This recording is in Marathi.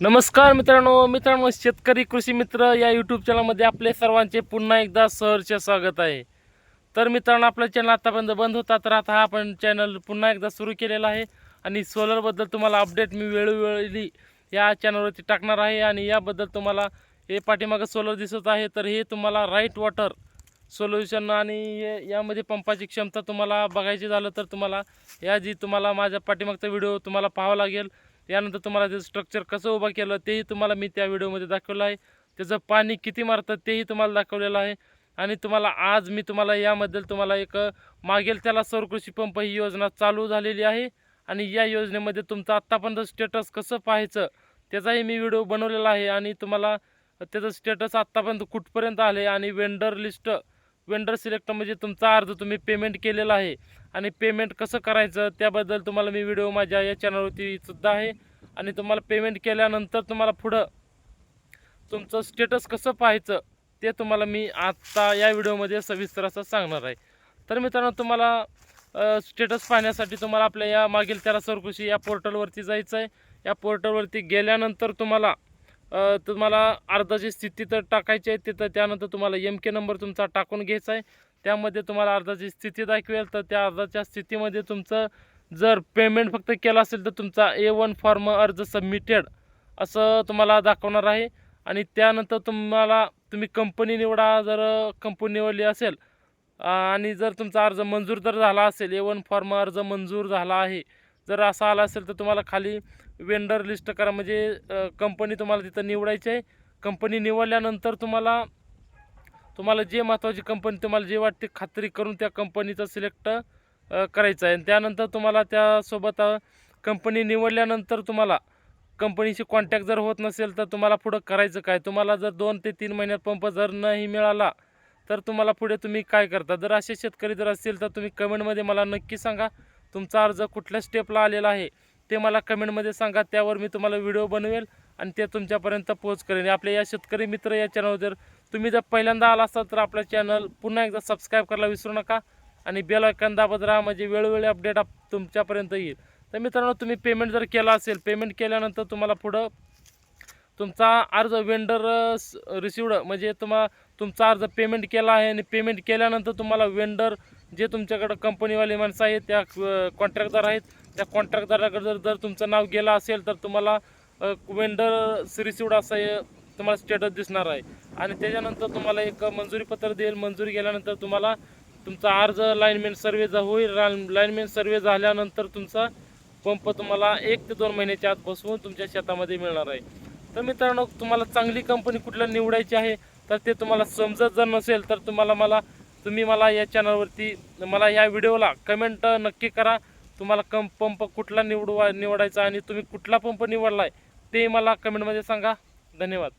नमस्कार मित्रांनो मित्रांनो शेतकरी कृषी मित्र या यूट्यूब चॅनलमध्ये आपले सर्वांचे पुन्हा एकदा सहर्ष स्वागत आहे. तर मित्रांनो आपला चॅनल आतापर्यंत बंद होता तर आता हा आपण चॅनल पुन्हा एकदा सुरू केलेला आहे. आणि सोलरबद्दल तुम्हाला अपडेट मी वेळोवेळी या चॅनलवरती टाकणार आहे. आणि याबद्दल तुम्हाला हे पाठीमागं सोलर दिसत आहे तर हे तुम्हाला राईट वॉटर सोल्युशन आणि हे यामध्ये पंपाची क्षमता तुम्हाला बघायची झालं तर तुम्हाला या जी तुम्हाला माझ्या पाठीमागचा व्हिडिओ तुम्हाला पाहावा लागेल. यानंतर तुम्हाला ते स्ट्रक्चर कसं उभं केलं तेही तुम्हाला मी त्या व्हिडिओमध्ये दाखवलं आहे. त्याचं पाणी किती मारतं तेही तुम्हाला दाखवलेलं आहे. आणि तुम्हाला आज मी तुम्हाला याबद्दल तुम्हाला एक मागेल त्याला सौर कृषी पंप ही योजना चालू झालेली आहे. आणि या योजनेमध्ये तुमचं आत्तापर्यंत स्टेटस कसं पाहायचं त्याचाही मी व्हिडिओ बनवलेला आहे. आणि तुम्हाला त्याचं स्टेटस आत्तापर्यंत कुठपर्यंत आले आणि वेंडर लिस्ट वेंडर सिलेक्ट म्हणजे तुमचा अर्ज तुम्ही पेमेंट केलेला आहे. आणि पेमेंट कसं करायचं त्याबद्दल तुम्हाला मी व्हिडिओ माझ्या या चॅनलवरती सुद्धा आहे. आणि तुम्हाला पेमेंट केल्यानंतर तुम्हाला पुढं तुमचं स्टेटस कसं पाहायचं ते तुम्हाला मी आत्ता या व्हिडिओमध्ये सविस्तर असं सांगणार आहे. तर मित्रांनो तुम्हाला स्टेटस पाहण्यासाठी तुम्हाला आपल्या या मागील त्याला सरकृषी या पोर्टलवरती जायचं आहे या पोर्टलवरती गेल्यानंतर तुम्हाला तुम्हाला अर्जाची स्थिती तर टाकायची आहे तिथं त्यानंतर तुम्हाला एम के नंबर तुमचा टाकून घ्यायचा आहे. त्यामध्ये तुम्हाला अर्जाची स्थिती दाखवेल तर त्या अर्जाच्या स्थितीमध्ये तुमचं जर पेमेंट फक्त केलं असेल तर तुमचा ए वन फॉर्म अर्ज सबमिटेड असं तुम्हाला दाखवणार आहे. आणि त्यानंतर तुम्हाला तुम्ही कंपनी निवडा जर कंपनी निवडली असेल आणि जर तुमचा अर्ज मंजूर जर झाला असेल ए वन फॉर्म अर्ज मंजूर झाला आहे जर असा आला असेल तर तुम्हाला खाली वेंडर लिस्ट करा. म्हणजे कंपनी तुम्हाला तिथं निवडायची आहे. कंपनी निवडल्यानंतर तुम्हाला तुम्हाला जे महत्त्वाची कंपनी तुम्हाला जे वाटते खात्री करून त्या कंपनीचं सिलेक्ट करायचं आहे. आणि त्यानंतर तुम्हाला त्यासोबत कंपनी निवडल्यानंतर तुम्हाला कंपनीशी कॉन्टॅक्ट जर होत नसेल तर तुम्हाला पुढं करायचं काय? तुम्हाला जर दोन ते तीन महिन्यात पंप जर नाही मिळाला तर तुम्हाला पुढे तुम्ही काय करता? जर असे शेतकरी जर असतील तर तुम्ही कमेंटमध्ये मला नक्की सांगा. तुमचा अर्ज कुठल्या स्टेपला आलेला आहे ते मला कमेंटमध्ये सांगा. त्यावर मी तुम्हाला व्हिडिओ बनवेल आणि ते तुमच्यापर्यंत पोच करेन. आपल्या या शेतकरी मित्र या चॅनलवर जर तुम्ही जर पहिल्यांदा आला असाल तर आपलं चॅनल पुन्हा एकदा सबस्क्राईब करायला विसरू नका आणि बेल आयकन दाबत राहा म्हणजे वेळोवेळी अपडेट आप तुमच्यापर्यंत येईल. तर मित्रांनो तुम्ही पेमेंट जर केला असेल पेमेंट केल्यानंतर तुम्हाला पुढं तुमचा अर्ज वेंडर रिसिवड म्हणजे तुम्हा तुमचा अर्ज पेमेंट केला आहे आणि पेमेंट केल्यानंतर तुम्हाला वेंडर जे तुमच्याकडं कंपनीवाले माणसं आहेत त्या कॉन्ट्रॅक्टदार आहेत त्या कॉन्ट्रॅक्टदाराकडे जर जर तुमचं नाव गेलं असेल तर तुम्हाला वेंडर रिसिवड असं हे तुम्हाला स्टेटस दिसणार आहे. आणि त्याच्यानंतर तुम्हाला एक मंजुरी पत्र देईल. मंजुरी गेल्यानंतर तुम्हाला तुमचा अर्ज लाईनमेन सर्वे जा होईल. लाईनमेन सर्वे झाल्यानंतर तुमचा पंप तुम्हाला एक ते दोन महिन्याच्या आत बसवून तुमच्या शेतामध्ये मिळणार आहे. तर मित्रांनो तुम्हाला चांगली कंपनी कुठल्या निवडायची आहे तर ते तुम्हाला समजत जर नसेल तर तुम्हाला मला तुम्ही मला या चॅनलवरती मला या व्हिडिओला कमेंट नक्की करा. तुम्हाला कम पंप कुठला निवडवा निवडायचा आणि तुम्ही कुठला पंप निवडला आहे ते मला कमेंटमध्ये सांगा. धन्यवाद.